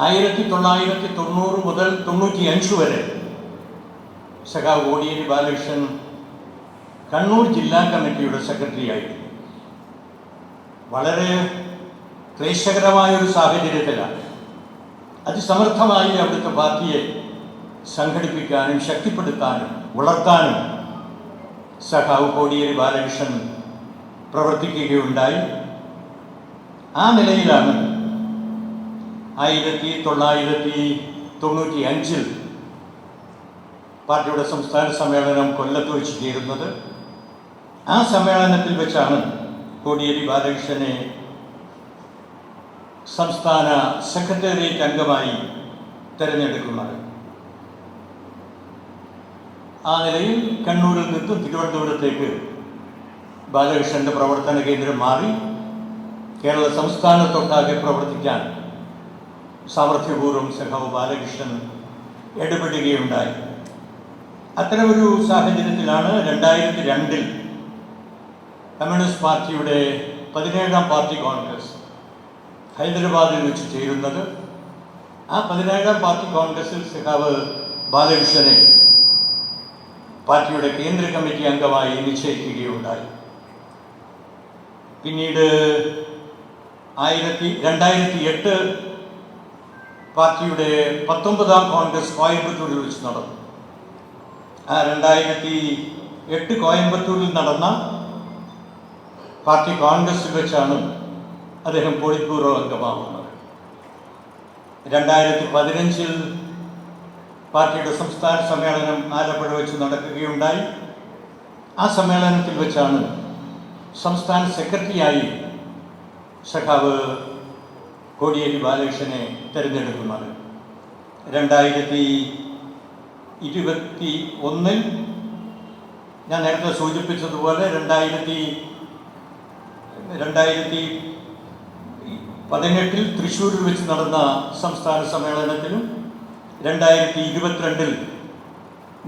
ആയിരത്തി തൊള്ളായിരത്തി തൊണ്ണൂറ് മുതൽ തൊണ്ണൂറ്റി അഞ്ച് വരെ സഖാവ് കോടിയേരി ബാലകൃഷ്ണൻ കണ്ണൂർ ജില്ലാ കമ്മിറ്റിയുടെ സെക്രട്ടറി ആയിരുന്നു വളരെ ക്ലേശകരമായ ഒരു സാഹചര്യത്തിലാണ്. അതിസമർത്ഥമായി അവിടുത്തെ പാർട്ടിയെ സംഘടിപ്പിക്കാനും ശക്തിപ്പെടുത്താനും വളർത്താനും സഖാവ് കോടിയേരി ബാലകൃഷ്ണൻ പ്രവർത്തിക്കുകയുണ്ടായി. ആ നിലയിലാണ് ആയിരത്തി തൊള്ളായിരത്തി തൊണ്ണൂറ്റി അഞ്ചിൽ പാർട്ടിയുടെ സംസ്ഥാന സമ്മേളനം കൊല്ലത്ത് വെച്ച് ചേരുന്നത്. ആ സമ്മേളനത്തിൽ വെച്ചാണ് കോടിയേരി ബാലകൃഷ്ണനെ സംസ്ഥാന സെക്രട്ടേറിയറ്റ് അംഗമായി തിരഞ്ഞെടുക്കുന്നത്. ആ നിലയിൽ കണ്ണൂരിൽ നിന്നും തിരുവനന്തപുരത്തേക്ക് ബാലകൃഷ്ണന്റെ പ്രവർത്തന കേന്ദ്രം മാറി കേരള സംസ്ഥാനത്തൊട്ടാകെ പ്രവർത്തിക്കാൻ സാമർഥ്യപൂർവം സഖാവ് ബാലകൃഷ്ണൻ ഇടപെടുകയുണ്ടായി. അത്തരമൊരു സാഹചര്യത്തിലാണ് രണ്ടായിരത്തി രണ്ടിൽ കമ്മ്യൂണിസ്റ്റ് പാർട്ടിയുടെ പതിനേഴാം പാർട്ടി കോൺഗ്രസ് ഹൈദരാബാദിൽ വെച്ച് ചേരുന്നത്. ആ പതിനേഴാം പാർട്ടി കോൺഗ്രസിൽ സഖാവ് ബാലകൃഷ്ണനെ പാർട്ടിയുടെ കേന്ദ്ര കമ്മിറ്റി അംഗമായി നിശ്ചയിക്കുകയുണ്ടായി. പിന്നീട് ആയിരത്തി രണ്ടായിരത്തി എട്ട് പാർട്ടിയുടെ പത്തൊമ്പതാം കോൺഗ്രസ് കോയമ്പത്തൂരിൽ വെച്ച് നടന്നു. ആ രണ്ടായിരത്തി എട്ട് കോയമ്പത്തൂരിൽ നടന്ന പാർട്ടി കോൺഗ്രസിൽ വെച്ചാണ് അദ്ദേഹം പോളിറ്റ് ബ്യൂറോ അംഗമാവുന്നത് രണ്ടായിരത്തി പതിനഞ്ചിൽ പാർട്ടിയുടെ സംസ്ഥാന സമ്മേളനം ആലപ്പുഴ വെച്ച് നടക്കുകയുണ്ടായി. ആ സമ്മേളനത്തിൽ വെച്ചാണ് സംസ്ഥാന സെക്രട്ടറിയായി സഖാവ് കോടിയേരി ബാലകൃഷ്ണനെ തിരഞ്ഞെടുക്കുന്നത്. രണ്ടായിരത്തി ഇരുപത്തി ഒന്നിൽ ഞാൻ നേരത്തെ സൂചിപ്പിച്ചതുപോലെ രണ്ടായിരത്തി രണ്ടായിരത്തി പതിനെട്ടിൽ തൃശ്ശൂരിൽ വെച്ച് നടന്ന സംസ്ഥാന സമ്മേളനത്തിലും രണ്ടായിരത്തി ഇരുപത്തിരണ്ടിൽ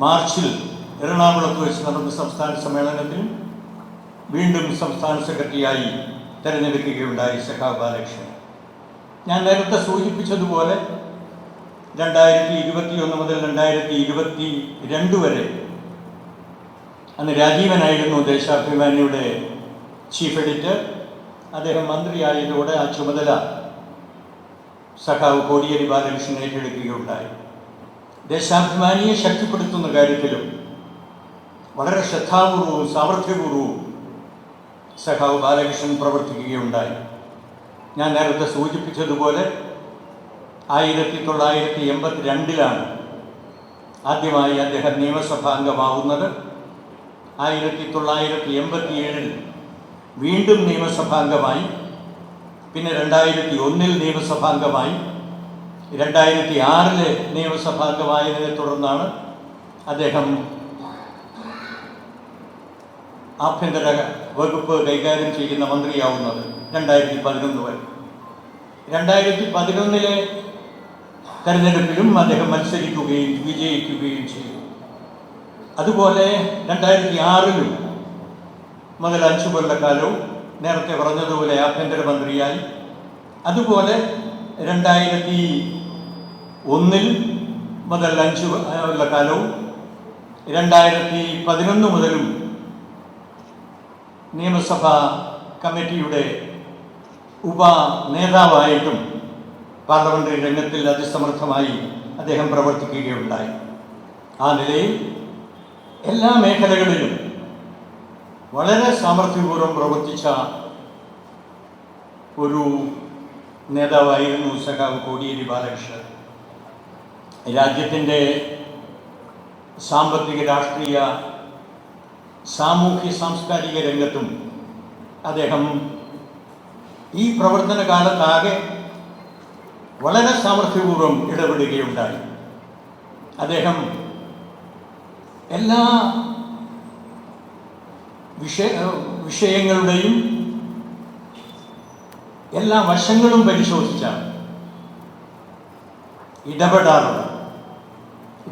മാർച്ചിൽ എറണാകുളത്ത് വെച്ച് നടന്ന സംസ്ഥാന സമ്മേളനത്തിലും വീണ്ടും സംസ്ഥാന സെക്രട്ടറിയായി തിരഞ്ഞെടുക്കുകയുണ്ടായി സഖാ ബാലകൃഷ്ണൻ. ഞാൻ നേരത്തെ സൂചിപ്പിച്ചതുപോലെ രണ്ടായിരത്തി ഇരുപത്തി ഒന്ന് മുതൽ രണ്ടായിരത്തി ഇരുപത്തി രണ്ട് വരെ അന്ന് രാജീവനായിരുന്നു ദേശാഭിമാനിയുടെ ചീഫ് എഡിറ്റർ അദ്ദേഹം മന്ത്രിയായതോടെ ആ ചുമതല സഖാവ് കോടിയേരി ബാലകൃഷ്ണൻ ഏറ്റെടുക്കുകയുണ്ടായി. ദേശാഭിമാനിയെ ശക്തിപ്പെടുത്തുന്ന കാര്യത്തിലും വളരെ ശ്രദ്ധാപൂർവവും സാമർഥ്യപൂർവവും സഖാവ് ബാലകൃഷ്ണൻ പ്രവർത്തിക്കുകയുണ്ടായി. ഞാൻ നേരത്തെ സൂചിപ്പിച്ചതുപോലെ ആയിരത്തി തൊള്ളായിരത്തി എൺപത്തി രണ്ടിലാണ് ആദ്യമായി അദ്ദേഹം നിയമസഭാംഗമാവുന്നത് ആയിരത്തി തൊള്ളായിരത്തി എൺപത്തി ഏഴിൽ വീണ്ടും നിയമസഭാംഗമായി പിന്നെ രണ്ടായിരത്തി ഒന്നിൽ നിയമസഭാംഗമായി രണ്ടായിരത്തി ആറിൽ നിയമസഭാംഗമായതിനെ തുടർന്നാണ് അദ്ദേഹം ആഭ്യന്തര വകുപ്പ് കൈകാര്യം ചെയ്യുന്ന മന്ത്രിയാവുന്നത്. രണ്ടായിരത്തി പതിനൊന്ന് വരെ. രണ്ടായിരത്തി പതിനൊന്നിലെ തെരഞ്ഞെടുപ്പിലും അദ്ദേഹം മത്സരിക്കുകയും വിജയിക്കുകയും ചെയ്തു. അതുപോലെ രണ്ടായിരത്തി ആറിലും മുതൽ അഞ്ചു കൊല്ലക്കാലവും നേരത്തെ പറഞ്ഞതുപോലെ ആഭ്യന്തരമന്ത്രിയായി. അതുപോലെ രണ്ടായിരത്തി ഒന്നിൽ മുതൽ അഞ്ച് കൊല്ലക്കാലവും രണ്ടായിരത്തി പതിനൊന്ന് മുതലും നിയമസഭാ കമ്മിറ്റിയുടെ ഉപ നേതാവായിട്ടും പാർലമെന്ററി രംഗത്തിൽ അതിസമർത്ഥമായി അദ്ദേഹം പ്രവർത്തിക്കുകയുണ്ടായി. ആ നിലയിൽ എല്ലാ മേഖലകളിലും വളരെ സാമർഥ്യപൂർവം പ്രവർത്തിച്ച ഒരു നേതാവായിരുന്നു സഖാവ് കോടിയേരി ബാലകൃഷ്ണൻ. രാജ്യത്തിന്റെ സാമ്പത്തിക രാഷ്ട്രീയ സാമൂഹ്യ സാംസ്കാരിക രംഗത്തും അദ്ദേഹം ഈ പ്രവർത്തന കാലത്താകെ വളരെ സാമർഥ്യപൂർവം ഇടപെടുകയുണ്ടായി. അദ്ദേഹം എല്ലാ വിഷയ വിഷയങ്ങളുടെയും എല്ലാ വശങ്ങളും പരിശോധിച്ചാണ് ഇടപെടാറുള്ളത്.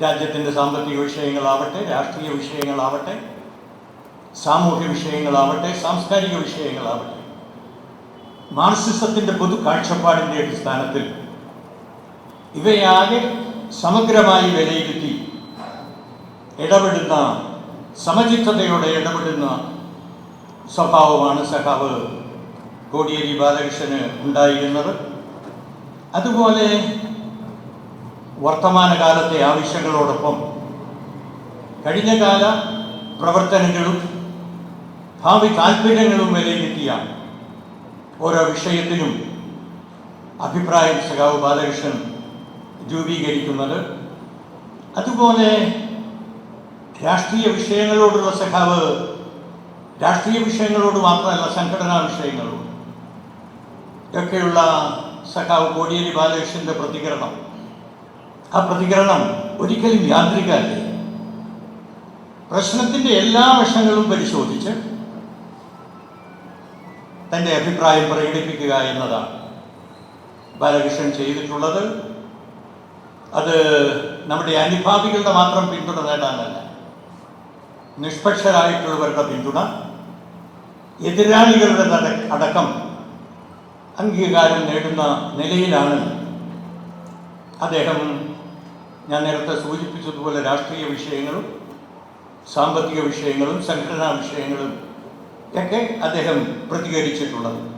രാജ്യത്തിന്റെ സാമ്പത്തിക വിഷയങ്ങളാവട്ടെ രാഷ്ട്രീയ വിഷയങ്ങളാവട്ടെ സാമൂഹ്യ വിഷയങ്ങളാവട്ടെ സാംസ്കാരിക വിഷയങ്ങളാവട്ടെ. മാർക്സിസത്തിന്റെ പൊതു കാഴ്ചപ്പാടിന്റെ അടിസ്ഥാനത്തിൽ ഇവയാകെ സമഗ്രമായി വിലയിരുത്തി ഇടപെടുന്ന സമചിത്തതയോടെ ഇടപെടുന്ന സ്വഭാവമാണ് സഖാവ് കോടിയേരി ബാലകൃഷ്ണന് ഉണ്ടായിരുന്നത്. അതുപോലെ വർത്തമാനകാലത്തെ ആവശ്യങ്ങളോടൊപ്പം കഴിഞ്ഞകാല പ്രവർത്തനങ്ങളും ഭാവി താല്പര്യങ്ങളും വിലയിരുത്തിയ ഓരോ വിഷയത്തിലും അഭിപ്രായം സഖാവ് ബാലകൃഷ്ണൻ രൂപീകരിക്കുന്നത്. അതുപോലെ രാഷ്ട്രീയ വിഷയങ്ങളോടുള്ള സഖാവ് രാഷ്ട്രീയ വിഷയങ്ങളോട് മാത്രമല്ല സംഘടനാ വിഷയങ്ങളോട് ഒക്കെയുള്ള സഖാവ് കോടിയേരി ബാലകൃഷ്ണന്റെ പ്രതികരണം. ആ പ്രതികരണം ഒരിക്കലും യാന്ത്രികമല്ല. പ്രശ്നത്തിന്റെ എല്ലാ വശങ്ങളും പരിശോധിച്ച് തന്റെ അഭിപ്രായം പ്രകടിപ്പിക്കുക എന്നതാണ്. ബാലകൃഷ്ണൻ ചെയ്തിട്ടുള്ളത്. അത് നമ്മുടെ അനുഭാവികളുടെ മാത്രം പിന്തുണ നേടാനല്ല നിഷ്പക്ഷരായിട്ടുള്ളവരുടെ പിന്തുണ എതിരാളികളുടെ അട- അടക്കം അംഗീകാരം നേടുന്ന നിലയിലാണ് അദ്ദേഹം ഞാൻ നേരത്തെ സൂചിപ്പിച്ചതുപോലെ രാഷ്ട്രീയ വിഷയങ്ങളും സാമ്പത്തിക വിഷയങ്ങളും സംഘടനാ വിഷയങ്ങളും ഒക്കെ അദ്ദേഹം പ്രതികരിച്ചിട്ടുള്ളത്.